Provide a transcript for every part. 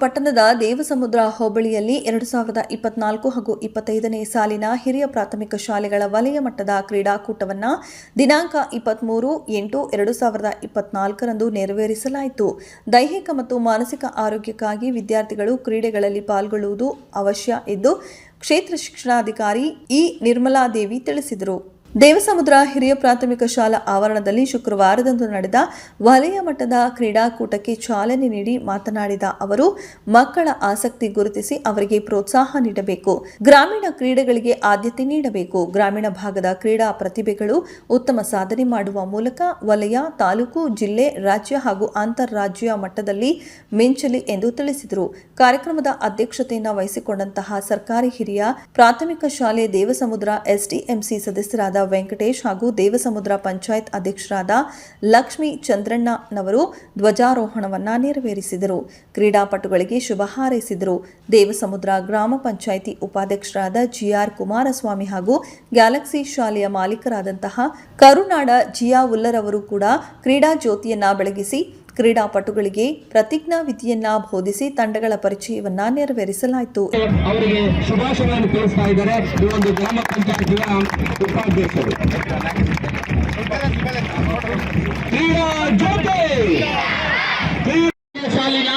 ಪಟ್ಟಣದ ದೇವಸಮುದ್ರ ಹೋಬಳಿಯಲ್ಲಿ ಎರಡು ಸಾವಿರದ ಇಪ್ಪತ್ನಾಲ್ಕು ಹಾಗೂ ಇಪ್ಪತ್ತೈದನೇ ಸಾಲಿನ ಹಿರಿಯ ಪ್ರಾಥಮಿಕ ಶಾಲೆಗಳ ವಲಯ ಮಟ್ಟದ ಕ್ರೀಡಾಕೂಟವನ್ನು ದಿನಾಂಕ ಇಪ್ಪತ್ಮೂರು ಎಂಟು ಎರಡು ಸಾವಿರದ ಇಪ್ಪತ್ನಾಲ್ಕರಂದು ನೆರವೇರಿಸಲಾಯಿತು. ದೈಹಿಕ ಮತ್ತು ಮಾನಸಿಕ ಆರೋಗ್ಯಕ್ಕಾಗಿ ವಿದ್ಯಾರ್ಥಿಗಳು ಕ್ರೀಡೆಗಳಲ್ಲಿ ಪಾಲ್ಗೊಳ್ಳುವುದು ಅವಶ್ಯ ಎಂದು ಕ್ಷೇತ್ರ ಶಿಕ್ಷಣಾಧಿಕಾರಿ ಇ ನಿರ್ಮಲಾದೇವಿ ತಿಳಿಸಿದರು. ದೇವಸಮುದ್ರ ಹಿರಿಯ ಪ್ರಾಥಮಿಕ ಶಾಲಾ ಆವರಣದಲ್ಲಿ ಶುಕ್ರವಾರದಂದು ನಡೆದ ವಲಯ ಮಟ್ಟದ ಕ್ರೀಡಾಕೂಟಕ್ಕೆ ಚಾಲನೆ ನೀಡಿ ಮಾತನಾಡಿದ ಅವರು, ಮಕ್ಕಳ ಆಸಕ್ತಿ ಗುರುತಿಸಿ ಅವರಿಗೆ ಪ್ರೋತ್ಸಾಹ ನೀಡಬೇಕು. ಗ್ರಾಮೀಣ ಕ್ರೀಡೆಗಳಿಗೆ ಆದ್ಯತೆ ನೀಡಬೇಕು. ಗ್ರಾಮೀಣ ಭಾಗದ ಕ್ರೀಡಾ ಪ್ರತಿಭೆಗಳು ಉತ್ತಮ ಸಾಧನೆ ಮಾಡುವ ಮೂಲಕ ವಲಯ, ತಾಲೂಕು, ಜಿಲ್ಲೆ, ರಾಜ್ಯ ಹಾಗೂ ಅಂತಾರಾಜ್ಯ ಮಟ್ಟದಲ್ಲಿ ಮಿಂಚಲಿ ಎಂದು ತಿಳಿಸಿದರು. ಕಾರ್ಯಕ್ರಮದ ಅಧ್ಯಕ್ಷತೆಯನ್ನು ವಹಿಸಿಕೊಂಡಂತಹ ಸರ್ಕಾರಿ ಹಿರಿಯ ಪ್ರಾಥಮಿಕ ಶಾಲೆ ದೇವಸಮುದ್ರ ಎಸ್ಡಿಎಂಸಿ ಸದಸ್ಯರಾದ ವೆಂಕಟೇಶ್ ಹಾಗೂ ದೇವಸಮುದ್ರ ಪಂಚಾಯತ್ ಅಧ್ಯಕ್ಷರಾದ ಲಕ್ಷ್ಮಿ ಚಂದ್ರಣ್ಣನವರು ಧ್ವಜಾರೋಹಣವನ್ನ ನೆರವೇರಿಸಿದರು. ಕ್ರೀಡಾಪಟುಗಳಿಗೆ ಶುಭ ಹಾರೈಸಿದರು. ದೇವಸಮುದ್ರ ಗ್ರಾಮ ಪಂಚಾಯಿತಿ ಉಪಾಧ್ಯಕ್ಷರಾದ ಜಿಆರ್ ಕುಮಾರಸ್ವಾಮಿ ಹಾಗೂ ಗ್ಯಾಲಕ್ಸಿ ಶಾಲೆಯ ಮಾಲೀಕರಾದಂತಹ ಕರುನಾಡ ಜಿಯಾ ಉಲ್ಲರವರು ಕೂಡ ಕ್ರೀಡಾ ಜ್ಯೋತಿಯನ್ನ ಬೆಳಗಿಸಿ ಕ್ರೀಡಾಪಟುಗಳಿಗೆ ಪ್ರತಿಜ್ಞಾ ವಿಧಿಯನ್ನ ಬೋಧಿಸಿ ತಂಡಗಳ ಪರಿಚಯವನ್ನ ನೆರವೇರಿಸಲಾಯಿತು. ಅವರಿಗೆ ಶುಭಾಶಯಗಳನ್ನು ತಿಳಿಸ್ತಾ ಇದ್ದಾರೆ. ಈ ಒಂದು ಗ್ರಾಮ ಪಂಚಾಯತಿಯ ಉಪಾಧ್ಯಕ್ಷರು. ಕ್ರೀಡಾ ಕ್ರೀಡಾ ಸಾಲಿನ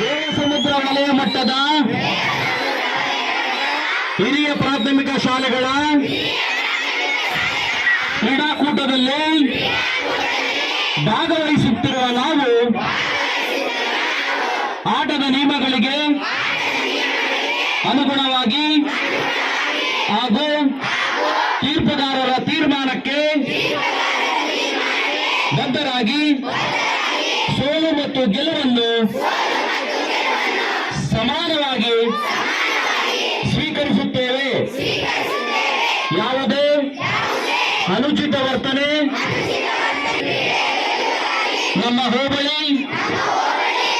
ದೇವಸಮುದ್ರ ವಲಯ ಮಟ್ಟದ ಹಿರಿಯ ಪ್ರಾಥಮಿಕ ಶಾಲೆಗಳ ಕ್ರೀಡಾಕೂಟದಲ್ಲಿ ಭಾಗವಹಿಸುತ್ತಿರುವ ನಾವು ಆಟದ ನಿಯಮಗಳಿಗೆ ಅನುಗುಣವಾಗಿ ಹಾಗೂ ತೀರ್ಪುದಾರರ ತೀರ್ಮಾನಕ್ಕೆ ಬದ್ಧರಾಗಿ ಸೋಲು ಮತ್ತು ಗೆಲುವನ್ನು ಸಮಾನವಾಗಿ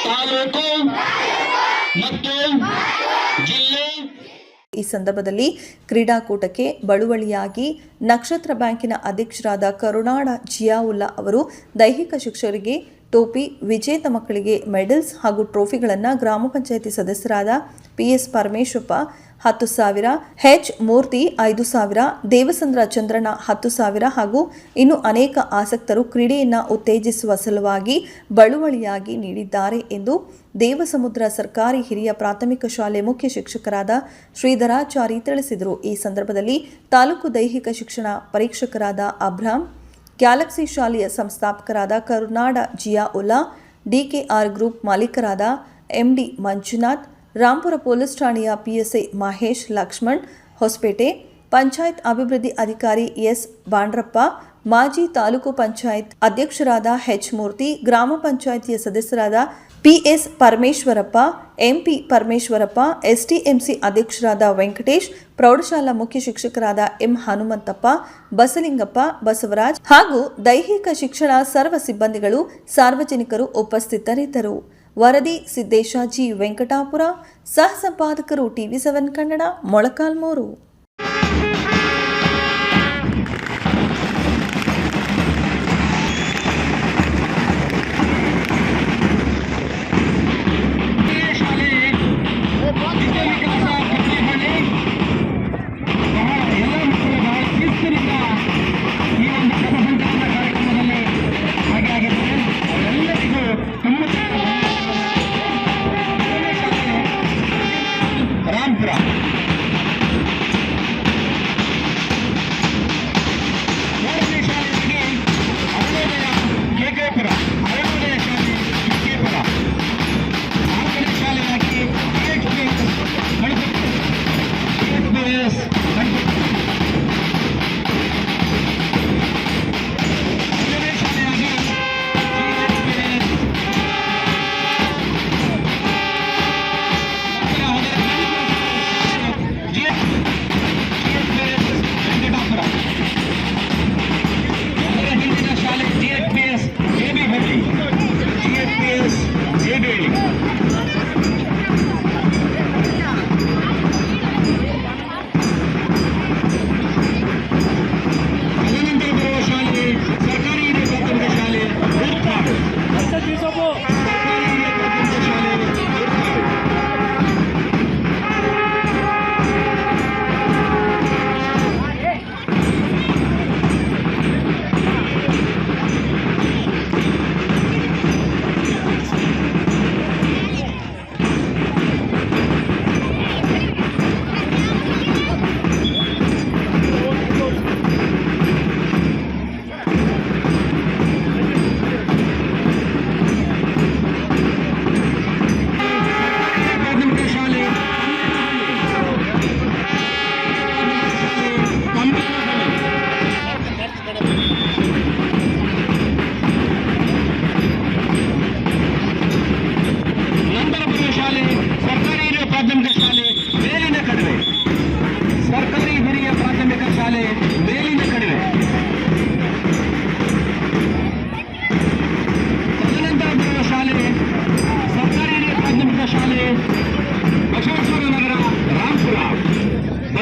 ತಾಲೂಕು, ಮತ್ತು ಜಿಲ್ಲೆ. ಈ ಸಂದರ್ಭದಲ್ಲಿ ಕ್ರೀಡಾಕೂಟಕ್ಕೆ ಬಳುವಳಿಯಾಗಿ ನಕ್ಷತ್ರ ಬ್ಯಾಂಕಿನ ಅಧ್ಯಕ್ಷರಾದ ಕರುಣಾಡ ಜಿಯಾವುಲ್ಲಾ ಅವರು ದೈಹಿಕ ಶಿಕ್ಷಕರಿಗೆ ಟೋಪಿ, ವಿಜೇತ ಮಕ್ಕಳಿಗೆ ಮೆಡಲ್ಸ್ ಹಾಗೂ ಟ್ರೋಫಿಗಳನ್ನು ಗ್ರಾಮ ಪಂಚಾಯಿತಿ ಸದಸ್ಯರಾದ ಪಿಎಸ್ ಪರಮೇಶ್ವಪ್ಪ ಹತ್ತು ಸಾವಿರ, ಹೆಚ್ ಮೂರ್ತಿ ಐದು ಸಾವಿರ, ದೇವಸಂದ್ರ ಚಂದ್ರನ ಹತ್ತು ಸಾವಿರ ಹಾಗೂ ಇನ್ನು ಅನೇಕ ಆಸಕ್ತರು ಕ್ರೀಡೆಯನ್ನು ಉತ್ತೇಜಿಸುವ ಸಲುವಾಗಿ ಬಳುವಳಿಯಾಗಿ ನೀಡಿದ್ದಾರೆ ಎಂದು ದೇವಸಮುದ್ರ ಸರ್ಕಾರಿ ಹಿರಿಯ ಪ್ರಾಥಮಿಕ ಶಾಲೆ ಮುಖ್ಯ ಶಿಕ್ಷಕರಾದ ಶ್ರೀಧರಾಚಾರಿ ತಿಳಿಸಿದರು. ಈ ಸಂದರ್ಭದಲ್ಲಿ ತಾಲೂಕು ದೈಹಿಕ ಶಿಕ್ಷಣ ಪರೀಕ್ಷಕರಾದ ಅಬ್ರಾಂ ಗ್ಯಾಲಕ್ಸಿ ಶಾಲೆಯ ಸಂಸ್ಥಾಪಕರಾದ ಕರುನಾಡ ಜಿಯಾ ಉಲ್ಲಾ ಡಿಕೆಆರ್ ಗ್ರೂಪ್ ಮಾಲೀಕರಾದ ಎಂಡಿ ಮಂಜುನಾಥ್ ರಾಂಪುರ ಪೊಲೀಸ್ ಠಾಣೆಯ ಪಿಎಸ್ಐ ಮಹೇಶ್ ಲಕ್ಷ್ಮಣ್, ಹೊಸಪೇಟೆ ಪಂಚಾಯತ್ ಅಭಿವೃದ್ಧಿ ಅಧಿಕಾರಿ ಎಸ್ ಬಾಂಡ್ರಪ್ಪ, ಮಾಜಿ ತಾಲೂಕು ಪಂಚಾಯತ್ ಅಧ್ಯಕ್ಷರಾದ ಎಚ್ ಮೂರ್ತಿ, ಗ್ರಾಮ ಪಂಚಾಯತಿಯ ಸದಸ್ಯರಾದ PS Parameshwarappa, MP Parameshwarappa STMC ಅಧ್ಯಕ್ಷರಾದ ವೆಂಕಟೇಶ್, ಪ್ರೌಢಶಾಲಾ ಮುಖ್ಯ ಶಿಕ್ಷಕರಾದ ಎಂ ಹನುಮಂತಪ್ಪ, ಬಸಲಿಂಗಪ್ಪ, ಬಸವರಾಜ್ ಹಾಗೂ ದೈಹಿಕ ಶಿಕ್ಷಣ ಸರ್ವ ಸಿಬ್ಬಂದಿಗಳು ಸಾರ್ವಜನಿಕರು ಉಪಸ್ಥಿತರಿದ್ದರು. ವರದಿ ಸಿದ್ದೇಶಾಜಿ ವೆಂಕಟಾಪುರ ಸಹ ಸಂಪಾದಕರು ಟಿವಿ ಸೆವೆನ್ ಕನ್ನಡ ಮೊಳಕಾಲ್ಮೂರು.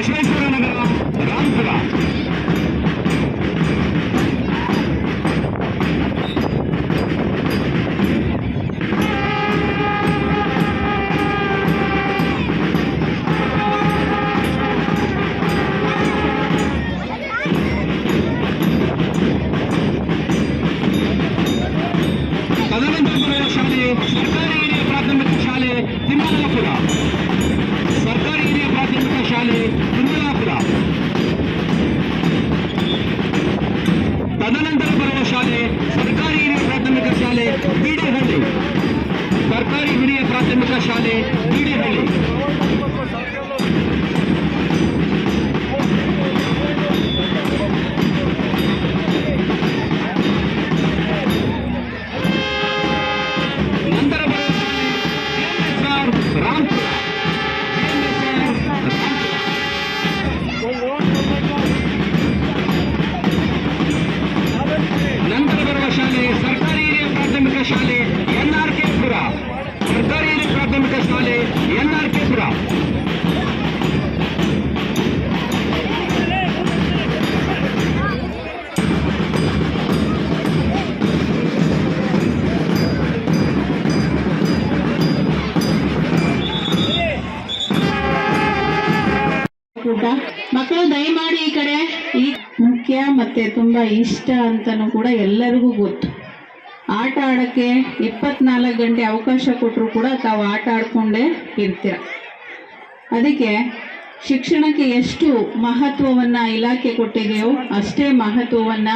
విశ్వేశ్వర నగరం రాంపుర ಕದನಂತ ಶಾಲೆ ಸರ್ಕಾರಿ ಹಿರಿಯ सरकारी हिरी प्राथमिक शाले बीड़ी ಊಟ ಮಕ್ಕಳು ದಯಮಾಡಿ ಈ ಕಡೆ ಈ ಮುಖ್ಯ ಮತ್ತೆ ತುಂಬಾ ಇಷ್ಟ ಅಂತನೂ ಕೂಡ ಎಲ್ಲರಿಗೂ ಗೊತ್ತು. ಆಟ ಆಡಕ್ಕೆ ಇಪ್ಪತ್ನಾಲ್ಕು ಗಂಟೆ ಅವಕಾಶ ಕೊಟ್ಟರು ಕೂಡ ತಾವು ಆಟ ಆಡ್ಕೊಂಡೇ ಇರ್ತೀರ. ಅದಕ್ಕೆ ಶಿಕ್ಷಣಕ್ಕೆ ಎಷ್ಟು ಮಹತ್ವವನ್ನ ಇಲಾಖೆ ಕೊಟ್ಟಿದೆಯೋ ಅಷ್ಟೇ ಮಹತ್ವವನ್ನ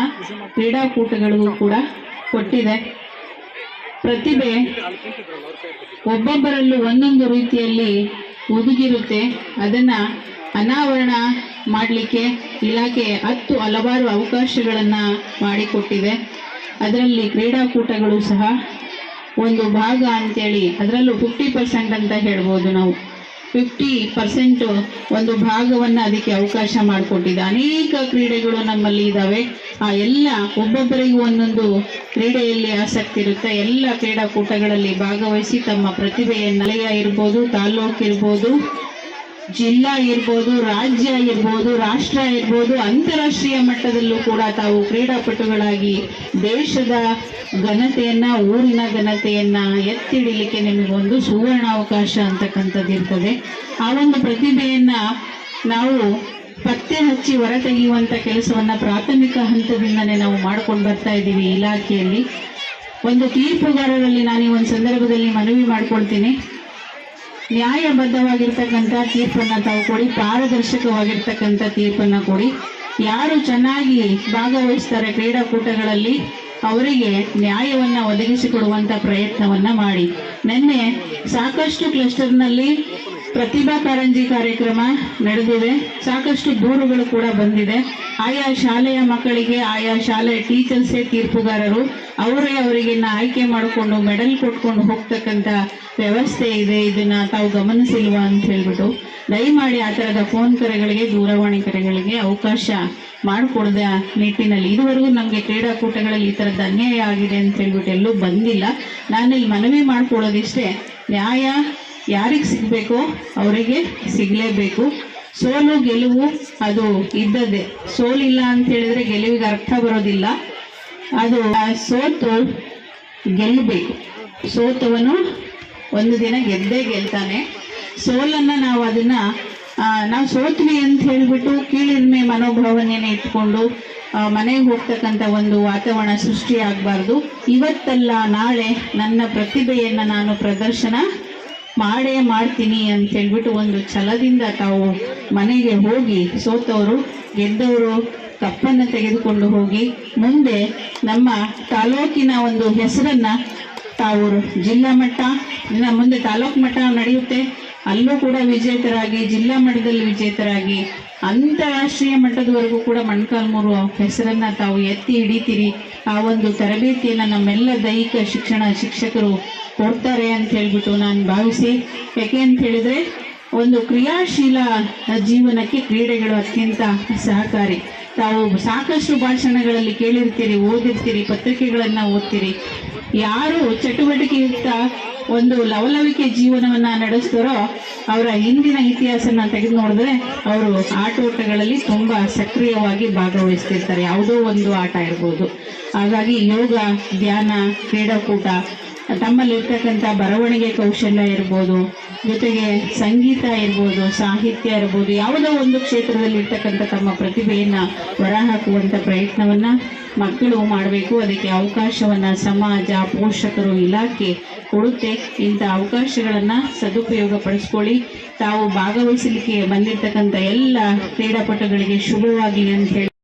ಕ್ರೀಡಾಕೂಟಗಳಿಗೂ ಕೂಡ ಕೊಟ್ಟಿದೆ. ಪ್ರತಿಭೆ ಒಬ್ಬೊಬ್ಬರಲ್ಲೂ ಒಂದೊಂದು ರೀತಿಯಲ್ಲಿ ಒದಗಿರುತ್ತೆ. ಅದನ್ನ ಅನಾವರಣ ಮಾಡಲಿಕ್ಕೆ ಇಲಾಖೆ ಹತ್ತು ಹಲವಾರು ಅವಕಾಶಗಳನ್ನು ಮಾಡಿಕೊಟ್ಟಿದೆ. ಅದರಲ್ಲಿ ಕ್ರೀಡಾಕೂಟಗಳು ಸಹ ಒಂದು ಭಾಗ ಅಂತೇಳಿ ಅದರಲ್ಲೂ ಫಿಫ್ಟಿ ಪರ್ಸೆಂಟ್ ಅಂತ ಹೇಳ್ಬೋದು ನಾವು. ಫಿಫ್ಟಿ ಪರ್ಸೆಂಟು ಒಂದು ಭಾಗವನ್ನು ಅದಕ್ಕೆ ಅವಕಾಶ ಮಾಡಿಕೊಟ್ಟಿದೆ. ಅನೇಕ ಕ್ರೀಡೆಗಳು ನಮ್ಮಲ್ಲಿ ಇದ್ದಾವೆ ಆ ಎಲ್ಲ ಒಬ್ಬೊಬ್ಬರಿಗೂ ಒಂದೊಂದು ಕ್ರೀಡೆಯಲ್ಲಿ ಆಸಕ್ತಿ ಇರುತ್ತೆ. ಎಲ್ಲ ಕ್ರೀಡಾಕೂಟಗಳಲ್ಲಿ ಭಾಗವಹಿಸಿ ತಮ್ಮ ಪ್ರತಿಭೆಯ ನೆಲೆಯ ಇರ್ಬೋದು ತಾಲ್ಲೂಕು ಇರ್ಬೋದು ಜಿಲ್ಲಾ ಇರ್ಬೋದು, ರಾಜ್ಯ ಇರ್ಬೋದು, ರಾಷ್ಟ್ರ ಇರ್ಬೋದು, ಅಂತಾರಾಷ್ಟ್ರೀಯ ಮಟ್ಟದಲ್ಲೂ ಕೂಡ ತಾವು ಕ್ರೀಡಾಪಟುಗಳಾಗಿ ದೇಶದ ಘನತೆಯನ್ನ, ಊರಿನ ಘನತೆಯನ್ನ ಎತ್ತಿಡಿಲಿಕ್ಕೆ ನಿಮಗೊಂದು ಸುವರ್ಣಾವಕಾಶ ಅಂತಕ್ಕಂಥದ್ದು ಇರ್ತದೆ. ಆ ಒಂದು ಪ್ರತಿಭೆಯನ್ನ ನಾವು ಪತ್ತೆ ಹಚ್ಚಿ ಹೊರತೆಗೆಯುವಂಥ ಕೆಲಸವನ್ನ ಪ್ರಾಥಮಿಕ ಹಂತದಿಂದನೇ ನಾವು ಮಾಡ್ಕೊಂಡು ಬರ್ತಾ ಇದ್ದೀವಿ ಇಲಾಖೆಯಲ್ಲಿ. ಒಂದು ತೀರ್ಪುಗಾರರಲ್ಲಿ ನಾನು ಈ ಒಂದು ಸಂದರ್ಭದಲ್ಲಿ ಮನವಿ ಮಾಡ್ಕೊಳ್ತೀನಿ. ನ್ಯಾಯಬದ್ಧವಾಗಿರ್ತಕ್ಕಂಥ ತೀರ್ಪನ್ನ ತಾವು ಕೊಡಿ, ಪಾರದರ್ಶಕವಾಗಿರ್ತಕ್ಕಂಥ ತೀರ್ಪನ್ನ ಕೊಡಿ. ಯಾರು ಚೆನ್ನಾಗಿ ಭಾಗವಹಿಸ್ತಾರೆ ಕ್ರೀಡಾಕೂಟಗಳಲ್ಲಿ, ಅವರಿಗೆ ನ್ಯಾಯವನ್ನ ಒದಗಿಸಿಕೊಡುವಂತ ಪ್ರಯತ್ನವನ್ನ ಮಾಡಿ. ನಿನ್ನೆ ಸಾಕಷ್ಟು ಕ್ಲಸ್ಟರ್ನಲ್ಲಿ ಪ್ರತಿಭಾ ಕಾರಂಜಿ ಕಾರ್ಯಕ್ರಮ ನಡೆದಿದೆ. ಸಾಕಷ್ಟು ದೂರುಗಳು ಕೂಡ ಬಂದಿದೆ. ಆಯಾ ಶಾಲೆಯ ಮಕ್ಕಳಿಗೆ, ಆಯಾ ಶಾಲೆಯ ಟೀಚರ್ಸೇ ತೀರ್ಪುಗಾರರು, ಅವರೇ ಅವರಿಗೆ ಆಯ್ಕೆ ಮಾಡಿಕೊಂಡು ಮೆಡಲ್ ಕೊಟ್ಕೊಂಡು ಹೋಗ್ತಕ್ಕಂಥ ವ್ಯವಸ್ಥೆ ಇದೆ. ಇದನ್ನ ತಾವು ಗಮನಿಸಿಲ್ವಾ ಅಂತ ಹೇಳ್ಬಿಟ್ಟು. ದಯಮಾಡಿ ಆ ಥರದ ಫೋನ್ ಕರೆಗಳಿಗೆ, ದೂರವಾಣಿ ಕರೆಗಳಿಗೆ ಅವಕಾಶ ಮಾಡಿಕೊಡದ ನಿಟ್ಟಿನಲ್ಲಿ. ಇದುವರೆಗೂ ನಮಗೆ ಕ್ರೀಡಾಕೂಟಗಳಲ್ಲಿ ಈ ಥರದ್ದು ಅನ್ಯಾಯ ಆಗಿದೆ ಅಂತ ಹೇಳ್ಬಿಟ್ಟು ಎಲ್ಲೂ ಬಂದಿಲ್ಲ. ನಾನು ಇಲ್ಲಿ ಮನವಿ ಮಾಡ್ಕೊಳ್ಳೋದಿಷ್ಟೇ. ನ್ಯಾಯ ಯಾರಿಗೆ ಸಿಗಬೇಕೋ? ಅವರಿಗೆ ಸಿಗಲೇಬೇಕು. ಸೋಲು, ಗೆಲುವು ಅದು ಇದ್ದದ್ದೇ. ಸೋಲಿಲ್ಲ ಅಂತ ಹೇಳಿದ್ರೆ ಗೆಲುವಿಗೆ ಅರ್ಥ ಬರೋದಿಲ್ಲ. ಅದು ಸೋತು ಗೆಲ್ಲಬೇಕು. ಸೋತವನು ಒಂದು ದಿನ ಗೆದ್ದೇ ಗೆಲ್ತಾನೆ. ಸೋಲನ್ನು ನಾವು ಅದನ್ನ ನಾವು ಸೋತ್ವಿ ಅಂತ ಹೇಳಿಬಿಟ್ಟು ಕೀಳಿನ್ಮೆ ಮನೋಭಾವನೆಯನ್ನು ಇಟ್ಕೊಂಡು ಮನೆಗೆ ಹೋಗ್ತಕ್ಕಂಥ ಒಂದು ವಾತಾವರಣ ಸೃಷ್ಟಿಯಾಗಬಾರ್ದು. ಇವತ್ತಲ್ಲ ನಾಳೆ ನನ್ನ ಪ್ರತಿಭೆಯನ್ನು ನಾನು ಪ್ರದರ್ಶನ ಮಾಡೇ ಮಾಡ್ತೀನಿ ಅಂತ ಹೇಳ್ಬಿಟ್ಟು ಒಂದು ಛಲದಿಂದ ತಾವು ಮನೆಗೆ ಹೋಗಿ ಸೋತವರು, ಗೆದ್ದವರು ಕಪ್ಪನ್ನು ತೆಗೆದುಕೊಂಡು ಹೋಗಿ ಮುಂದೆ ನಮ್ಮ ತಾಲೂಕಿನ ಒಂದು ಹೆಸರನ್ನ ತಾವು ಜಿಲ್ಲಾ ಮಟ್ಟ ಮುಂದೆ ತಾಲೂಕು ಮಟ್ಟ ನಡೆಯುತ್ತೆ. ಅಲ್ಲೂ ಕೂಡ ವಿಜೇತರಾಗಿ, ಜಿಲ್ಲಾ ಮಟ್ಟದಲ್ಲಿ ವಿಜೇತರಾಗಿ, ಅಂತಾರಾಷ್ಟ್ರೀಯ ಮಟ್ಟದವರೆಗೂ ಕೂಡ ಮೊಣಕಾಲ್ಮೂರು ಹೆಸರನ್ನ ತಾವು ಎತ್ತಿ ಹಿಡಿತೀರಿ. ಆ ಒಂದು ತರಬೇತಿಯನ್ನ ನಮ್ಮೆಲ್ಲ ದೈಹಿಕ ಶಿಕ್ಷಣ ಶಿಕ್ಷಕರು ಕೊಡ್ತಾರೆ ಅಂತ ಹೇಳ್ಬಿಟ್ಟು ನಾನು ಭಾವಿಸಿ. ಯಾಕೆ ಅಂತ ಹೇಳಿದ್ರೆ, ಒಂದು ಕ್ರಿಯಾಶೀಲ ಜೀವನಕ್ಕೆ ಕ್ರೀಡೆಗಳು ಅತ್ಯಂತ ಸಹಕಾರಿ. ತಾವು ಸಾಕಷ್ಟು ಭಾಷಣಗಳಲ್ಲಿ ಕೇಳಿರ್ತೀರಿ, ಓದಿರ್ತೀರಿ, ಪತ್ರಿಕೆಗಳನ್ನು ಓದ್ತೀರಿ. ಯಾರು ಚಟುವಟಿಕೆಯುಕ್ತ ಒಂದು ಲವಲವಿಕೆ ಜೀವನವನ್ನ ನಡೆಸ್ತಾರೋ, ಅವರ ಹಿಂದಿನ ಇತಿಹಾಸನ ತೆಗೆದು ನೋಡಿದ್ರೆ, ಅವರು ಆಟೋಟಗಳಲ್ಲಿ ತುಂಬಾ ಸಕ್ರಿಯವಾಗಿ ಭಾಗವಹಿಸ್ತಿರ್ತಾರೆ. ಯಾವುದೋ ಒಂದು ಆಟ ಇರ್ಬೋದು. ಹಾಗಾಗಿ ಯೋಗ, ಧ್ಯಾನ, ಕ್ರೀಡಾಕೂಟ ತಮ್ಮಲ್ಲಿರ್ತಕ್ಕಂಥ ಬರವಣಿಗೆ ಕೌಶಲ್ಯ ಇರ್ಬೋದು, ಜೊತೆಗೆ ಸಂಗೀತ ಇರ್ಬೋದು, ಸಾಹಿತ್ಯ ಇರ್ಬೋದು, ಯಾವುದೋ ಒಂದು ಕ್ಷೇತ್ರದಲ್ಲಿ ಇರ್ತಕ್ಕಂಥ ತಮ್ಮ ಹೊರ ಹೊರಹಾಕುವಂತ ಪ್ರಯತ್ನವನ್ನು ಮಕ್ಕಳು ಮಾಡಬೇಕು. ಅದಕ್ಕೆ ಅವಕಾಶವನ್ನು ಸಮಾಜ, ಪೋಷಕರು, ಇಲಾಖೆ ಕೊಡುತ್ತೆ. ಇಂಥ ಅವಕಾಶಗಳನ್ನು ಸದುಪಯೋಗ ಪಡಿಸ್ಕೊಳ್ಳಿ ತಾವು ಭಾಗವಹಿಸಲಿಕ್ಕೆ ಬಂದಿರತಕ್ಕಂಥ ಎಲ್ಲ ಕ್ರೀಡಾಪಟುಗಳಿಗೆ ಶುಭವಾಗಲಿ ಅಂತ ಹೇಳಿ.